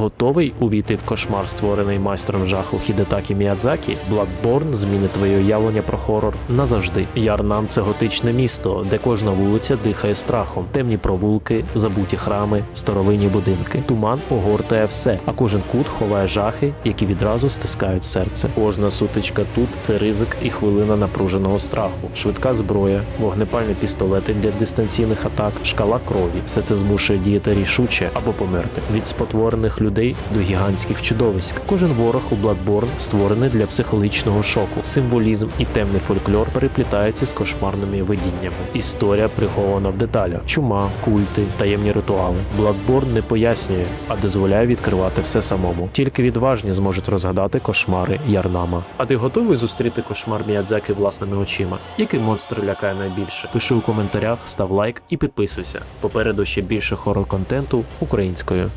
Готовий увійти в кошмар, створений майстром жаху Хідетакі Міядзакі? Bloodborne змінить твоє уявлення про хорор назавжди. Ярнам це готичне місто, де кожна вулиця дихає страхом, темні провулки, забуті храми, старовинні будинки. Туман огортає все, а кожен кут ховає жахи, які відразу стискають серце. Кожна сутичка тут це ризик і хвилина напруженого страху, швидка зброя, вогнепальні пістолети для дистанційних атак, шкала крові. Все це змушує діяти рішуче або померти від спотворених людей до гігантських чудовиськ. Кожен ворог у Bloodborne створений для психологічного шоку. Символізм і темний фольклор переплітаються з кошмарними видіннями. Історія прихована в деталях: чума, культи, таємні ритуали. Bloodborne не пояснює, а дозволяє відкривати все самому. Тільки відважні зможуть розгадати кошмари Ярнама. А ти готовий зустріти кошмар Міядзаки власними очима? Який монстр лякає найбільше? Пиши у коментарях, став лайк і підписуйся. Попереду ще більше хорор контенту українською.